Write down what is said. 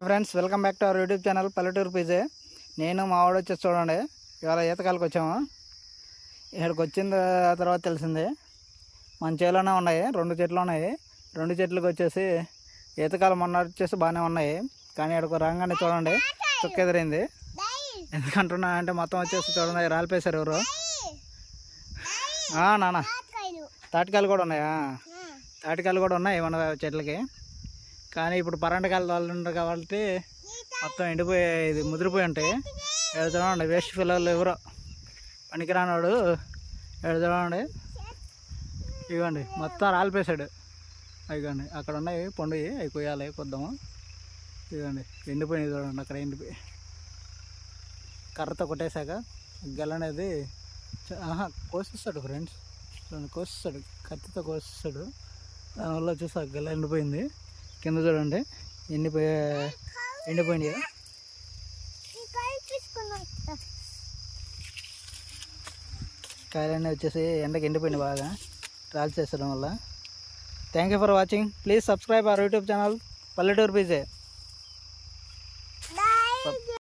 Friends welcome back to our YouTube channel పల్లెటూరు PJ. నేను మా వాడు వచ్చేసి చూడండి ఇవాళ ఈతకాలకు వచ్చాము. ఇక్కడికి వచ్చిన తర్వాత తెలిసింది మన చేలోనే ఉన్నాయి రెండు చెట్లు ఉన్నాయి. రెండు చెట్లకు వచ్చేసి ఈతకాలు మొన్న వచ్చేసి బాగానే ఉన్నాయి. కానీ ఇక్కడికి రాగానే చూడండి చుక్క ఎదిరింది. ఎందుకంటున్నా అంటే మొత్తం వచ్చేసి చూడండి రాలిపేశారు ఎవరు? ఆ, నాన్న. తాటికాయలు కూడా ఉన్నాయా? తాటికాయలు కూడా ఉన్నాయి మన చెట్లకి. కానీ ఇప్పుడు పరంటకాయలు వాళ్ళు ఉండరు కాబట్టి మొత్తం ఎండిపోయి ఇది ముదిరిపోయి ఉంటాయి. ఇక్కడ చూడండి వేస్ట్ పిల్లలు ఎవరో. పనికిరానివాడు ఇక్కడ చూడండి ఇవ్వండి మొత్తం రాలిపేశాడు ఇవ్వండి అక్కడ ఉన్నాయి పండు అవి కొయ్యాలి కొద్దాము. ఇవ్వండి ఎండిపోయినాయి చూడండి అక్కడ ఎండిపోయి. కర్రతో కొట్టేశాక గెల అనేది ఆహా కోసిస్తాడు ఫ్రెండ్స్. కోసిస్తాడు. కత్తితో కోసిస్తాడు. దానివల్ల వచ్చేసి ఆ గెల ఎండిపోయింది. కింద చూడండి. ఎండిపోయే ఎండిపోయింది కదా. కాయలన్నీ వచ్చేసి ఎండకి ఎండిపోయింది బాగా. ట్రాల్ చేసడం వల్ల. Thank you for watching please subscribe our YouTube channel పల్లెటూరు పీజే